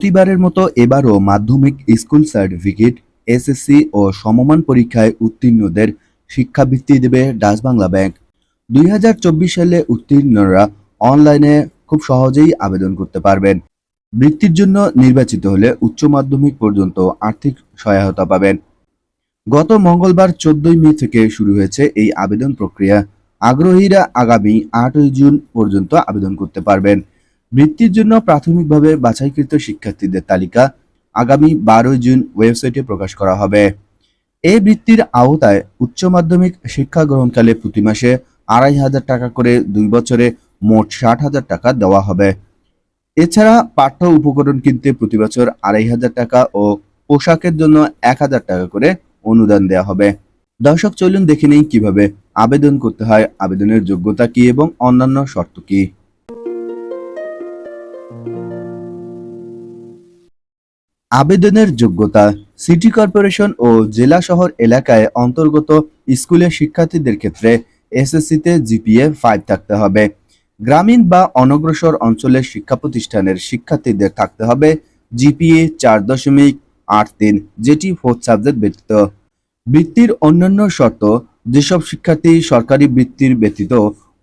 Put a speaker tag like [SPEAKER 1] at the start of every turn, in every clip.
[SPEAKER 1] প্রতিবারের মতো এবারও মাধ্যমিক স্কুল সার্টিফিকেট এসএসসি ও সমমান পরীক্ষায় উত্তীর্ণদের শিক্ষাবৃত্তি দেবে ডাচ বাংলা ব্যাংক। দুই হাজার চব্বিশ সালে উত্তীর্ণরা অনলাইনে খুব সহজেই আবেদন করতে পারবেন। বৃত্তির জন্য নির্বাচিত হলে উচ্চ মাধ্যমিক পর্যন্ত আর্থিক সহায়তা পাবেন। গত মঙ্গলবার চোদ্দই মে থেকে শুরু হয়েছে এই আবেদন প্রক্রিয়া। আগ্রহীরা আগামী আটই জুন পর্যন্ত আবেদন করতে পারবেন। বৃত্তির জন্য প্রাথমিকভাবে বাছাইকৃত শিক্ষার্থীদের তালিকা আগামী বারোই জুন ওয়েবসাইটে প্রকাশ করা হবে। এই বৃত্তির আওতায় উচ্চ মাধ্যমিক শিক্ষা গ্রহণকালে প্রতি মাসে আড়াই হাজার টাকা করে দুই বছরে মোট ষাট হাজার টাকা দেওয়া হবে। এছাড়া পাঠ্য উপকরণ কিনতে প্রতি বছর আড়াই হাজার টাকা ও পোশাকের জন্য এক হাজার টাকা করে অনুদান দেওয়া হবে। দর্শক, চলুন দেখে নেই কীভাবে আবেদন করতে হয়, আবেদনের যোগ্যতা কি এবং অন্যান্য শর্ত কি? আবেদনের যোগ্যতা সিটি কর্পোরেশন ও জেলা শহর এলাকায় অন্তর্গত স্কুলের শিক্ষার্থীদের ক্ষেত্রে এসএসসিতে জিপিএ ফাইভ থাকতে হবে। গ্রামীণ বা অনগ্রসর অঞ্চলের শিক্ষা প্রতিষ্ঠানের শিক্ষার্থীদের থাকতে হবে জিপিএ চার দশমিক আট তিন, যেটি ফোর্থ সাবজেক্ট ব্যতীত। বৃত্তির অন্যান্য শর্ত, যেসব শিক্ষার্থী সরকারি বৃত্তির ব্যতীত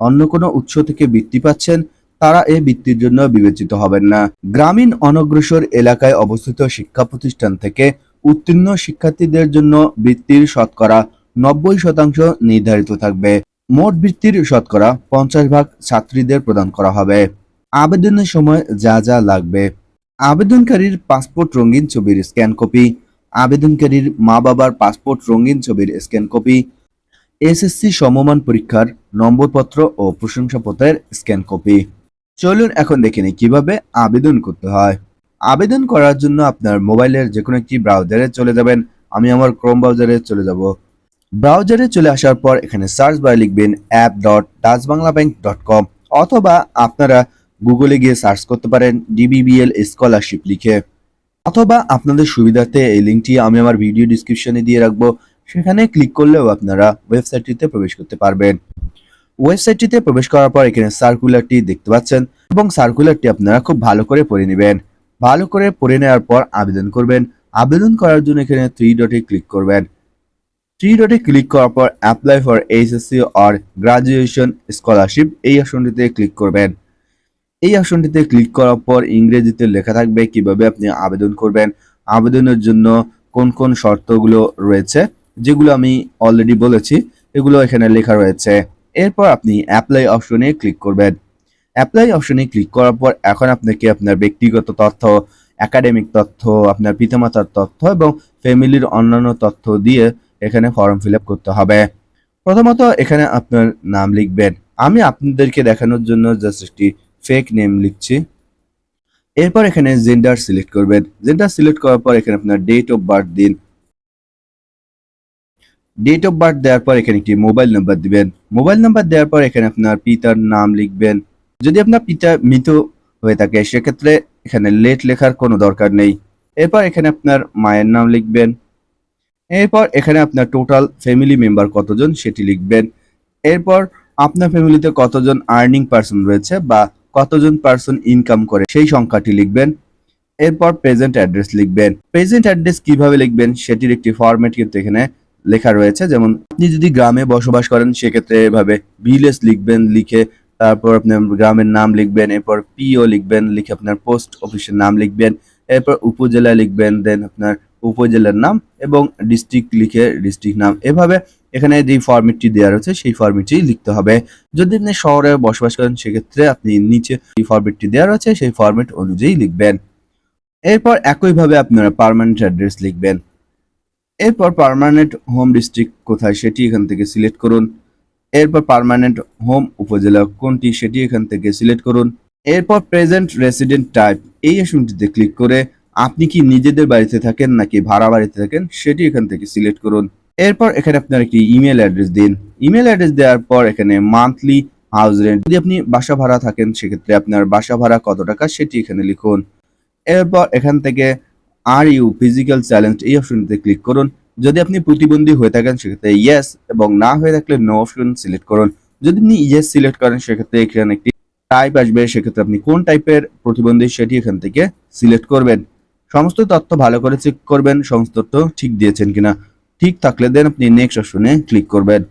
[SPEAKER 1] অন্য কোনো উৎস থেকে বৃত্তি পাচ্ছেন তারা এ বৃত্তির জন্য বিবেচিত হবেন না। গ্রামীণ অনগ্রসর এলাকায় অবস্থিত শিক্ষা প্রতিষ্ঠান থেকে উত্তীর্ণ শিক্ষার্থীদের জন্য বৃত্তির শতকরা নব্বই শতাংশ নির্ধারিত থাকবে। মোট বৃত্তির শতকরা পঞ্চাশ ভাগ ছাত্রীদের প্রদান করা হবে। আবেদনের সময় যা যা লাগবে। আবেদনকারীর পাসপোর্ট রঙিন ছবির স্ক্যান কপি, আবেদনকারীর মা বাবার পাসপোর্ট রঙিন ছবির স্ক্যান কপি, এসএসসি সমমান পরীক্ষার নম্বরপত্র ও প্রশংসাপত্রের স্ক্যান কপি। চলুন এখন দেখে নিই কীভাবে আবেদন করতে হয়। আবেদন করার জন্য আপনার মোবাইলের যে কোনো একটি ব্রাউজারে চলে যাবেন। আমি আমার ক্রোম ব্রাউজারে চলে যাব। ব্রাউজারে চলে আসার পর এখানে সার্চ বারে লিখবেন app dot Dutch Bangla bank dot com অথবা আপনারা গুগলে গিয়ে সার্চ করতে পারেন ডিবিবিএল স্কলারশিপ লিখে। অথবা আপনাদের সুবিধার্থে এই লিঙ্কটি আমি আমার ভিডিও ডিসক্রিপশনে দিয়ে রাখব। সেখানে ক্লিক করলেও আপনারা ওয়েবসাইটটিতে প্রবেশ করতে পারবেন। ওয়েবসাইটটিতে প্রবেশ করার পর এখানে সার্কুলারটি দেখতে পাচ্ছেন এবং সার্কুলারটি আপনারা খুব ভালো করে পড়ে নেবেন। ভালো করে পড়ে নেওয়ার পর আবেদন করবেন। আবেদন করার জন্য এখানে থ্রি ডটে ক্লিক করবেন। থ্রি ডটে ক্লিক করার পর apply for HSC or graduation scholarship এই আসনটিতে ক্লিক করবেন। এই আসনটিতে ক্লিক করার পর ইংরেজিতে লেখা থাকবে কীভাবে আপনি আবেদন করবেন। আবেদনের জন্য কোন কোন শর্তগুলো রয়েছে, যেগুলো আমি অলরেডি বলেছি, এগুলো এখানে লেখা রয়েছে। এরপর আপনি অ্যাপ্লাই অপশনে ক্লিক করবেন। অ্যাপ্লাই অপশনে ক্লিক করার পর এখন আপনাকে আপনার ব্যক্তিগত তথ্য একাডেমিক তথ্য, আপনার পিতামাতার তথ্য এবং ফ্যামিলির অন্যান্য তথ্য দিয়ে এখানে ফর্ম ফিল করতে হবে। প্রথমত এখানে আপনার নাম লিখবেন। আমি আপনাদেরকে দেখানোর জন্য জাস্ট একটি ফেক নেম লিখছি। এরপর এখানে জেন্ডার সিলেক্ট করবেন। জেন্ডার সিলেক্ট করার পর এখানে আপনার ডেট অফ বার্থ দিন ডেট অফ বার্থ দেওয়ার পর এখানে একটি মোবাইল নাম্বার দিবেন। মোবাইল নাম্বার দেওয়ার পর এখানে আপনার পিতার নাম লিখবেন। যদি আপনার পিতা মৃত হয়ে থাকে, সেক্ষেত্রে এখানে লেট লেখার কোনো দরকার নেই। এরপর এখানে আপনার মায়ের নাম লিখবেন। এরপর এখানে আপনার টোটাল ফ্যামিলি মেম্বার কতজন সেটি লিখবেন। এরপর আপনার ফ্যামিলিতে কতজন আর্নিং পার্সন রয়েছে বা কতজন পার্সন ইনকাম করে সেই সংখ্যাটি লিখবেন। এরপর প্রেজেন্ট অ্যাড্রেস লিখবেন। প্রেজেন্ট অ্যাড্রেস কীভাবে লিখবেন সেটির একটি ফরম্যাট কিন্তু এখানে লেখা রয়েছে, যেমন আপনি যদি গ্রামে বসবাস করেন, সেক্ষেত্রে এভাবে ভিলেজ লিখবেন, লিখে তারপর আপনার গ্রামের নাম লিখবেন, এরপর পিও লিখবেন, লিখে আপনার পোস্ট অফিসের নাম লিখবেন, এরপর উপজেলা লিখবেন দেন আপনার উপজেলার নাম এবং ডিস্ট্রিক্ট লিখে ডিস্ট্রিক্ট নাম। এভাবে এখানে যে ফরম্যাটটি দেওয়া রয়েছে, সেই ফরম্যাটটি লিখতে হবে। যদি আপনি শহরে বসবাস করেন, সেক্ষেত্রে আপনি নিচে যে ফরম্যাটটি দেওয়া রয়েছে, সেই ফর্মেট অনুযায়ী লিখবেন। এরপর একইভাবে আপনারা পার্মানেন্ট অ্যাড্রেস লিখবেন। এরপর পার্মানেন্ট হোম ডিস্ট্রিক্ট কোথায় সেটি এখান থেকে সিলেক্ট করুন। এরপর পার্মানেন্ট হোম উপজেলা কোনটি সেটি এখান থেকে সিলেক্ট করুন। এরপর প্রেজেন্ট রেসিডেন্ট টাইপ এই আসনটিতে ক্লিক করে আপনি কি নিজেদের বাড়িতে থাকেন নাকি ভাড়া বাড়িতে থাকেন সেটি এখান থেকে সিলেক্ট করুন। এরপর এখানে আপনার একটি ইমেল অ্যাড্রেস দিন। ইমেল অ্যাড্রেস দেওয়ার পর এখানে মান্থলি হাউস রেন্ট যদি আপনি বাসা ভাড়া থাকেন সেক্ষেত্রে আপনার বাসা ভাড়া কত টাকা সেটি এখানে লিখুন। এরপর এখান থেকে আর ইউ ফিজিক্যাল চ্যালেঞ্জ এই অপশনটিতে ক্লিক করুন। যদি আপনি প্রতিবন্ধী হয়ে থাকেন, সেক্ষেত্রে ইয়েস এবং না হয়ে থাকলে নো অপশন সিলেক্ট করুন। যদি আপনি ইয়েস সিলেক্ট করেন, সেক্ষেত্রে এখানে একটি টাইপ আসবে। সেক্ষেত্রে আপনি কোন টাইপের প্রতিবন্ধী সেটি এখান থেকে সিলেক্ট করবেন। সমস্ত তথ্য ভালো করে চেক করবেন। সমস্ত তথ্য ঠিক দিয়েছেন কিনা ঠিক থাকলে দেন আপনি নেক্সট অপশনে ক্লিক করবেন।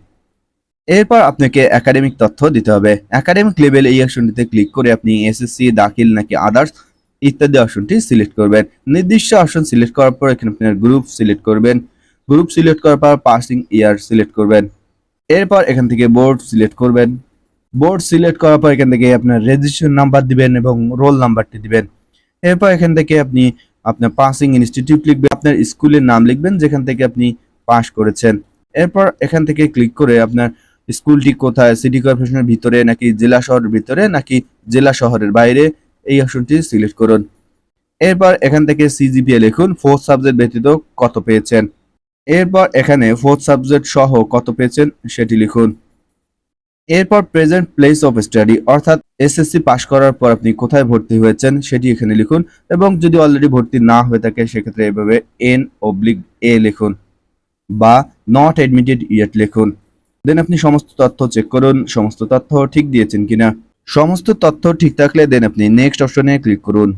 [SPEAKER 1] এরপর আপনাকে একাডেমিক তথ্য দিতে হবে। একাডেমিক লেভেল এই অপশনটিতে ক্লিক করে আপনি এসএসসি দাখিল নাকি আদার্স ইত্যাদি অপশনটি সিলেক্ট করবেন। নির্দিষ্ট অপশন সিলেক্ট করার পর এখানে আপনার গ্রুপ সিলেক্ট করবেন। গ্রুপ সিলেক্ট করার পর পাসিং ইয়ার সিলেক্ট করবেন। এরপর এখান থেকে বোর্ড সিলেক্ট করবেন। বোর্ড সিলেক্ট করার পর এখান থেকে আপনার রেজিস্ট্রেশন নাম্বার দিবেন এবং রোল নাম্বারটি দিবেন। এরপর এখান থেকে আপনি আপনার পাসিং ইনস্টিটিউট লিখবেন, আপনার স্কুলের নাম লিখবেন যেখান থেকে আপনি পাস করেছেন। এরপর এখান থেকে ক্লিক করে আপনার স্কুলটি কোথায় সিটি কর্পোরেশনের ভিতরে নাকি জেলা শহরের ভিতরে নাকি জেলা শহরের বাইরে এই অপশনটি সিলেক্ট করুন। এরপর এখান থেকে সিজিপিএ লিখুন ফোর্থ সাবজেক্ট ব্যতীত কত পেয়েছেন? এরপর এখানে ফোর্থ সাবজেক্ট সহ কত পেয়েছেন? সেটি লিখুন। এরপর প্রেজেন্ট প্লেস অফ স্টাডি অর্থাৎ এসএসসি পাশ করার পর আপনি কোথায় ভর্তি হয়েছেন সেটি এখানে লিখুন এবং যদি অলরেডি ভর্তি না হয়ে থাকে, সেক্ষেত্রে এভাবে এন অবলিক এ লিখুন বা নট এডমিটেড ইয়েট লিখুন। দেন আপনি সমস্ত তথ্য চেক করুন, সমস্ত তথ্য ঠিক দিয়েছেন কিনা। সমস্ত তথ্য ঠিক থাকলে দেন আপনি নেক্সট অপশনে ক্লিক করুন।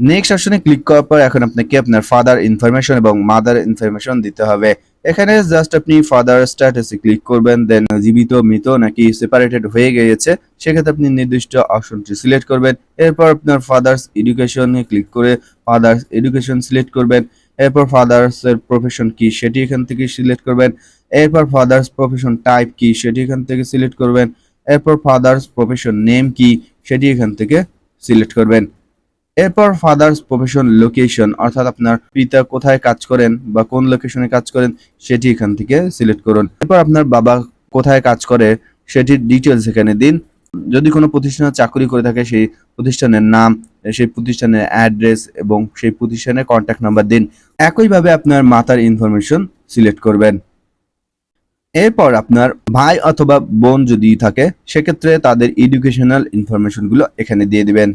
[SPEAKER 1] নেক্সট অপশনে ক্লিক করার পর এখন আপনাকে আপনার ফাদার ইনফরমেশন এবং মাদার ইনফরমেশন দিতে হবে। এখানে জাস্ট আপনি ফাদার স্ট্যাটাসে ক্লিক করবেন দেন জীবিত, মৃত নাকি সেপারেটেড হয়ে গিয়েছে, সেক্ষেত্রে আপনি নির্দিষ্ট অপশনটি সিলেক্ট করবেন। এরপর আপনার ফাদার্স এডুকেশনে ক্লিক করে ফাদার্স এডুকেশন সিলেক্ট করবেন। এরপর ফাদার্স এর প্রফেশন কি সেটি এখান থেকে সিলেক্ট করবেন। এরপর ফাদার্স প্রফেশন টাইপ কি সেটি এখান থেকে সিলেক্ট করবেন। এরপর ফাদার্স প্রফেশন নেম কি সেটি এখান থেকে সিলেক্ট করবেন। এরপর ফাদার্স প্রফেশন লোকেশন অর্থাৎ আপনার পিতা কোথায় কাজ করেন বা কোন লোকেশনে কাজ করেন, সেটি এখান থেকে সিলেক্ট করুন। এরপর আপনার বাবা কোথায় কাজ করে, সেটির ডিটেলস এখানে দিন। যদি কোনো প্রতিষ্ঠানে চাকরি করে থাকে, সেই প্রতিষ্ঠানের নাম, সেই প্রতিষ্ঠানের অ্যাড্রেস এবং সেই প্রতিষ্ঠানের কন্ট্যাক্ট নাম্বার দিন। একইভাবে আপনার মাতার ইনফরমেশন সিলেক্ট করবেন। এরপর আপনার ভাই অথবা বোন যদি থাকে, সেক্ষেত্রে তাদের এডুকেশনাল ইনফরমেশনগুলো এখানে দিয়ে দিবেন।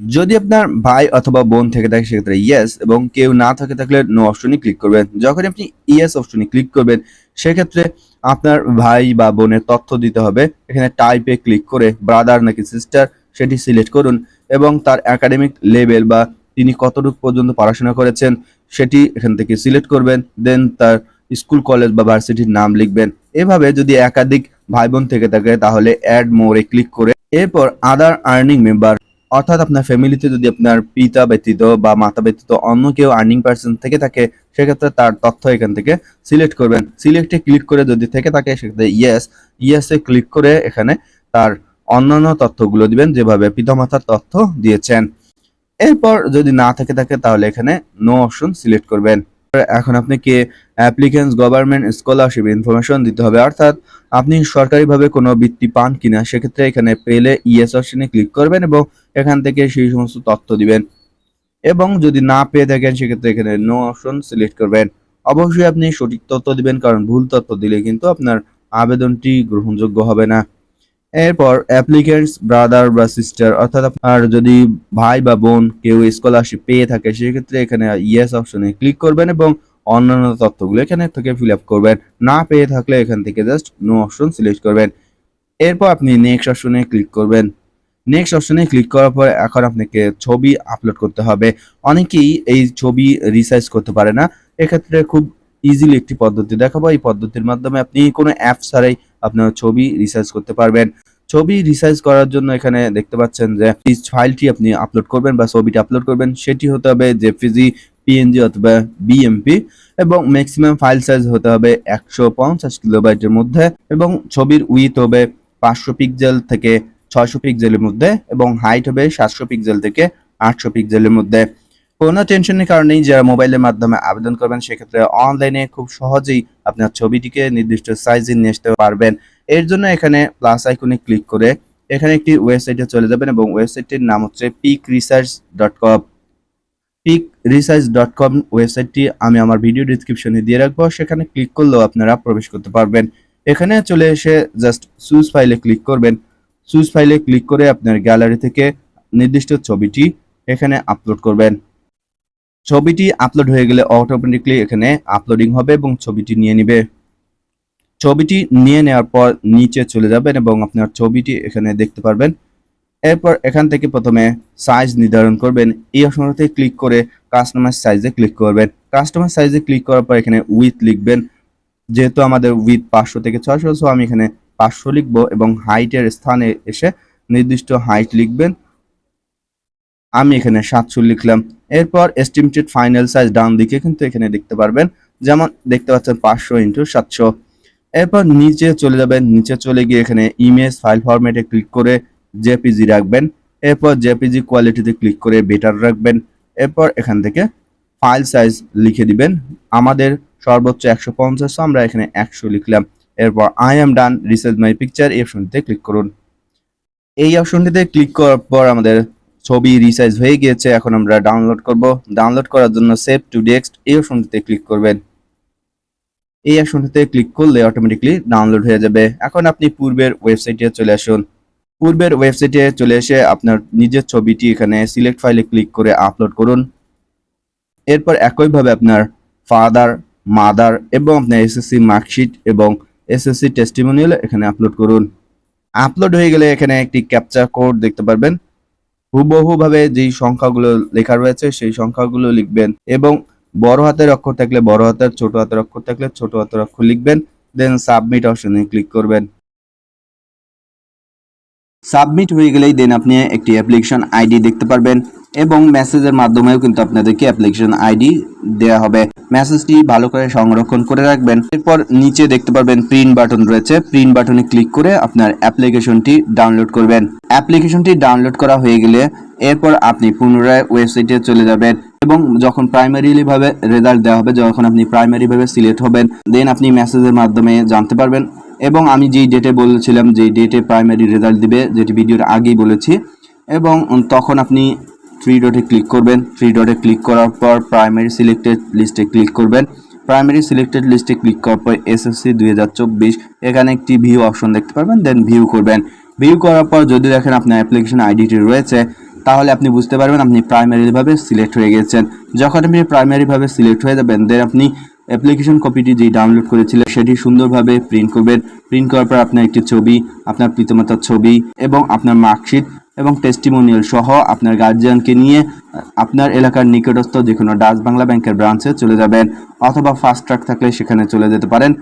[SPEAKER 1] যদি আপনার ভাই অথবা বোন থেকে থাকে, সেক্ষেত্রে ইয়েস এবং কেউ না থাকে থাকলে নো অপশনে ক্লিক করবেন। যখন আপনি ইয়েস অপশনে ক্লিক করবেন, সেক্ষেত্রে আপনার ভাই বা বোনের তথ্য দিতে হবে। এখানে টাইপে ক্লিক করে ব্রাদার নাকি সিস্টার সেটি সিলেক্ট করুন এবং তার একাডেমিক লেভেল বা তিনি কতটুকু পর্যন্ত পড়াশোনা করেছেন সেটি এখান থেকে সিলেক্ট করবেন। দেন তার স্কুল, কলেজ বা ভার্সিটির নাম লিখবেন। এভাবে যদি একাধিক ভাই বোন থেকে থাকে, তাহলে অ্যাড মোরে ক্লিক করে এরপর আদার আর্নিং মেম্বার অর্থাৎ আপনার ফ্যামিলিতে যদি আপনার পিতা ব্যতীত বা মাতা ব্যতীত অন্য কেউ আর্নিং পার্সন থেকে থাকে, সেক্ষেত্রে তার তথ্য এখান থেকে সিলেক্ট করবেন। সিলেক্টে ক্লিক করে যদি থেকে থাকে, সেক্ষেত্রে ইয়েস ইয়েসে ক্লিক করে এখানে তার অন্যান্য তথ্যগুলো দিবেন, যেভাবে পিতামাতার তথ্য দিয়েছেন। এরপর যদি না থেকে থাকে, তাহলে এখানে নো অপশন সিলেক্ট করবেন। এখন আপনাকে অ্যাপ্লিকেন্টস গভর্নমেন্ট স্কলারশিপ ইনফরমেশন দিতে হবে। অর্থাৎ আপনি সরকারিভাবে কোনো বৃত্তি পান কিনা, সেক্ষেত্রে এখানে পেলে ইএস অপশনে ক্লিক করবেন এবং এখান থেকে সেই সমস্ত তথ্য দিবেন। এবং যদি না পেয়ে থাকেন, সেক্ষেত্রে এখানে নো অপশন সিলেক্ট করবেন। অবশ্যই আপনি সঠিক তথ্য দিবেন, কারণ ভুল তথ্য দিলে কিন্তু আপনার আবেদনটি গ্রহণযোগ্য হবে না। এরপর অ্যাপ্লিকেন্টস ব্রাদার বা সিস্টার অর্থাৎ আপনার যদি ভাই বা বোন কেউ স্কলারশিপ পেয়ে থাকে, সেক্ষেত্রে এখানে ইয়েস অপশনে ক্লিক করবেন এবং অন্যান্য তথ্যগুলো এখানে থেকে ফিল আপ করবেন। না পেয়ে থাকলে এখান থেকে জাস্ট নো অপশন সিলেক্ট করবেন। এরপর আপনি নেক্সট অপশনে ক্লিক করবেন। নেক্সট অপশনে ক্লিক করার পর এখন আপনাকে ছবি আপলোড করতে হবে। অনেকেই এই ছবি রিসাইজ করতে পারে না। এক্ষেত্রে খুব ইজিলি একটি পদ্ধতি দেখাবো। এই পদ্ধতির মাধ্যমে আপনি কোনো অ্যাপ ছাড়াই আপনার ছবি রিসার্চ করতে পারবেন। ছবি রিসাইজ করার জন্য এখানে দেখতে পাচ্ছেন যে ফাইলটি আপনি আপলোড করবেন বা ছবিটি আপলোড করবেন, সেটি হতে হবে জেপিজি পিএনজি অথবা বিএমপি এবং ম্যাক্সিমাম ফাইল সাইজ হতে হবে একশো পঞ্চাশ কিলোবাইটের মধ্যে এবং ছবির উইথ হবে পাঁচশো পিক্সেল থেকে ছয়শো পিক্সেলের মধ্যে এবং হাইট হবে সাতশো পিক্সেল থেকে আটশো পিক্সেলের মধ্যে। কোনো টেনশনের কারণেই যারা মোবাইলের মাধ্যমে আবেদন করবেন, সেক্ষেত্রে অনলাইনে খুব সহজেই আপনার ছবিটিকে নির্দিষ্ট সাইজে নিয়ে আসতে পারবেন। এর জন্য এখানে প্লাস আইকনে ক্লিক করে এখানে একটি ওয়েবসাইটে চলে যাবেন এবং ওয়েবসাইটটির নাম হচ্ছে pic resize dot com pic resize dot com ওয়েবসাইটটি আমি আমার ভিডিও ডিসক্রিপশনে দিয়ে রাখব। সেখানে ক্লিক করলেও আপনারা প্রবেশ করতে পারবেন। এখানে চলে এসে জাস্ট সুজ ফাইলে ক্লিক করবেন। সুজ ফাইলে ক্লিক করে আপনার গ্যালারি থেকে নির্দিষ্ট ছবিটি এখানে আপলোড করবেন। ছবিটি আপলোড হয়ে গেলে অটোমেটিকলি এখানে আপলোডিং হবে এবং ছবিটি নিয়ে নেবে। ছবিটি নিয়ে নেওয়ার পর নিচে চলে যাবেন এবং আপনার ছবিটি এখানে দেখতে পারবেন। এরপর এখান থেকে প্রথমে সাইজ নির্ধারণ করবেন। এই অপশনটাতে ক্লিক করে কাস্টমার সাইজে ক্লিক করবেন। কাস্টমার সাইজে ক্লিক করার পর এখানে উইথ লিখবেন। যেহেতু আমাদের উইথ পাঁচশো থেকে ছয়শো সো আমি এখানে পাঁচশো লিখব এবং হাইটের স্থানে এসে নির্দিষ্ট হাইট লিখবেন। আমি এখানে সাতশো লিখলাম। এরপর এস্টিমেটেড ফাইনাল সাইজ ডান দিকে কিন্তু এখানে দেখতে পারবেন। যেমন দেখতে পাচ্ছেন পাঁচশো ইন্টু সাতশো। এরপর নিচে চলে যাবেন, নিচে চলে গিয়ে এখানে ইমেজ ফাইল ফরম্যাটে ক্লিক করে জেপিজি রাখবেন। এরপর জেপিজি কোয়ালিটিতে ক্লিক করে বেটার রাখবেন। এরপর এখান থেকে ফাইল সাইজ লিখে দিবেন। আমাদের সর্বোচ্চ একশো পঞ্চাশ, আমরা এখানে একশো লিখলাম। এরপর I am done resize my picture এই অপশনটিতে ক্লিক করুন। এই অপশনটিতে ক্লিক করার পর আমাদের ছবি রিসাইজ হয়ে গিয়েছে, এখন আমরা ডাউনলোড করব। ডাউনলোড করার জন্য সেভ টু ডেস্ক এই অপশনটিতে ক্লিক করবেন। এই অপশনটিতে ক্লিক করলে অটোমেটিকলি ডাউনলোড হয়ে যাবে। এখন আপনি পূর্বের ওয়েবসাইটে চলে আসুন। পূর্বের ওয়েবসাইটে চলে এসে আপনার নিজের ছবিটি এখানে সিলেক্ট ফাইলে ক্লিক করে আপলোড করুন। এরপর একইভাবে আপনার ফাদার মাদার এবং আপনার এসএসসি মার্কশিট এবং এসএসসি টেস্টিমোনিয়াল এখানে আপলোড করুন। আপলোড হয়ে গেলে এখানে একটি ক্যাপচা কোড দেখতে পারবেন। হুবহুভাবে যেই সংখ্যাগুলো লেখা রয়েছে, সেই সংখ্যাগুলো লিখবেন এবং বড় হাতের অক্ষর থাকলে বড় হাতের, ছোট হাতের অক্ষর থাকলে ছোট হাতের অক্ষর লিখবেন দেন সাবমিট অপশনে ক্লিক করবেন। সাবমিট হয়ে গেলেই দেন আপনি একটি অ্যাপ্লিকেশন আইডি দেখতে পারবেন এবং মেসেজের মাধ্যমেও কিন্তু আপনাদেরকে অ্যাপ্লিকেশন আইডি দেওয়া হবে। মেসেজটি ভালো করে সংরক্ষণ করে রাখবেন। এরপর নিচে দেখতে পারবেন প্রিন্ট বাটন রয়েছে। প্রিন্ট বাটনে ক্লিক করে আপনার অ্যাপ্লিকেশনটি ডাউনলোড করবেন। অ্যাপ্লিকেশনটি ডাউনলোড করা হয়ে গেলে এরপর আপনি পুনরায় ওয়েবসাইটে চলে যাবেন এবং যখন প্রাইমারিলি ভাবে রেজাল্ট দেওয়া হবে, যখন আপনি প্রাইমারি ভাবে সিলেক্ট হবেন দেন আপনি মেসেজের মাধ্যমে জানতে পারবেন। এবং আমি যেই ডেটে বলেছিলাম, যেই ডেটে প্রাইমারি রেজাল্ট দিবে, যেটি ভিডিওর আগেই বলেছি, এবং তখন আপনি থ্রি ডটে ক্লিক করবেন। থ্রি ডটে ক্লিক করার পর প্রাইমারি সিলেক্টেড লিস্টে ক্লিক করবেন। প্রাইমারি সিলেক্টেড লিস্টে ক্লিক করার পর এসএসসি দুই হাজার চব্বিশ, এখানে একটি ভিউ অপশন দেখতে পারবেন দেন ভিউ করবেন। ভিউ করার পর যদি দেখেন আপনার অ্যাপ্লিকেশন আইডিটি রয়েছে, তাহলে আপনি বুঝতে পারবেন আপনি প্রাইমারিভাবে সিলেক্ট হয়ে গেছেন। যখন আপনি প্রাইমারিভাবে সিলেক্ট হয়ে যাবেন দেন আপনি অ্যাপ্লিকেশন কপিটি যেই ডাউনলোড করেছিলেন, সেটি সুন্দরভাবে প্রিন্ট করবেন। প্রিন্ট করার পর আপনার একটি ছবি, আপনার পিতামাতার ছবি এবং আপনার মার্কশিট এবং টেস্টিমোনিয়াল সহ আপনার গার্জিয়ানকে নিয়ে আপনার এলাকার নিকটস্থ যে কোনো ডাচ বাংলা ব্যাংকের ব্রাঞ্চে চলে যাবেন অথবা ফাস্ট ট্র্যাক থাকলে সেখানে চলে যেতে পারেন।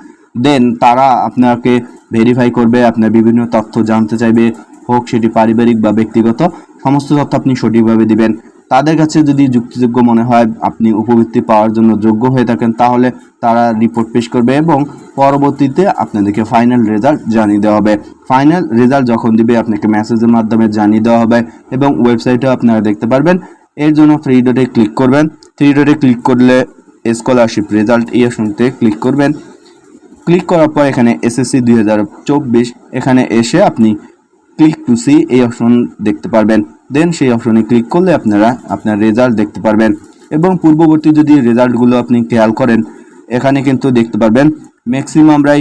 [SPEAKER 1] দেন তারা আপনাকে ভেরিফাই করবে, আপনার বিভিন্ন তথ্য জানতে চাইবে, হোক সেটি পারিবারিক বা ব্যক্তিগত, সমস্ত তথ্য আপনি সঠিকভাবে দিবেন। তাদের কাছে যদি যুক্তিযোগ্য মনে হয়, আপনি উপবৃত্তি পাওয়ার জন্য যোগ্য হয়ে থাকেন, তাহলে তারা রিপোর্ট পেশ করবে এবং পরবর্তীতে আপনাদেরকে ফাইনাল রেজাল্ট জানিয়ে দেওয়া হবে। ফাইনাল রেজাল্ট যখন দিবে, আপনাকে মেসেজের মাধ্যমে জানিয়ে দেওয়া হবে এবং ওয়েবসাইটেও আপনারা দেখতে পারবেন। এর জন্য ফ্রি ডটে ক্লিক করবেন। থ্রি ডটে ক্লিক করলে স্কলারশিপ রেজাল্ট এই অপশনতে ক্লিক করবেন। ক্লিক করার পর এখানে এসএসসি দুই হাজার চব্বিশ, এখানে এসে আপনি ক্লিক টু সি এই অপশন দেখতে পারবেন। দেন সেই অপশনে ক্লিক করলে আপনারা আপনার রেজাল্ট দেখতে পারবেন। এবং পূর্ববর্তী যদি রেজাল্টগুলো আপনি খেয়াল করেন, এখানে কিন্তু দেখতে পারবেন ম্যাক্সিমামরাই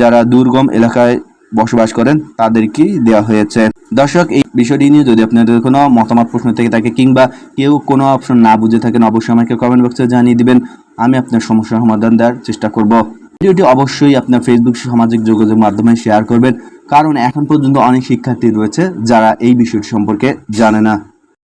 [SPEAKER 1] যারা দুর্গম এলাকায় বসবাস করেন, তাদেরকেই দেওয়া হয়েছে। দর্শক, এই বিষয়টি নিয়ে যদি আপনাদের কোনো মতামত, প্রশ্ন থেকে থাকে কিংবা কেউ কোনো অপশন না বুঝে থাকেন, অবশ্যই আমাকে কমেন্ট বক্সে জানিয়ে দিবেন। আমি আপনার সমস্যার সমাধান দেওয়ার চেষ্টা করব। ভিডিওটি অবশ্যই আপনার ফেসবুক সামাজিক যোগাযোগ মাধ্যমে শেয়ার করবেন। কারণ এখন পর্যন্ত অনেক শিক্ষার্থী রয়েছে যারা এই বিষয়টি সম্পর্কে জানে না।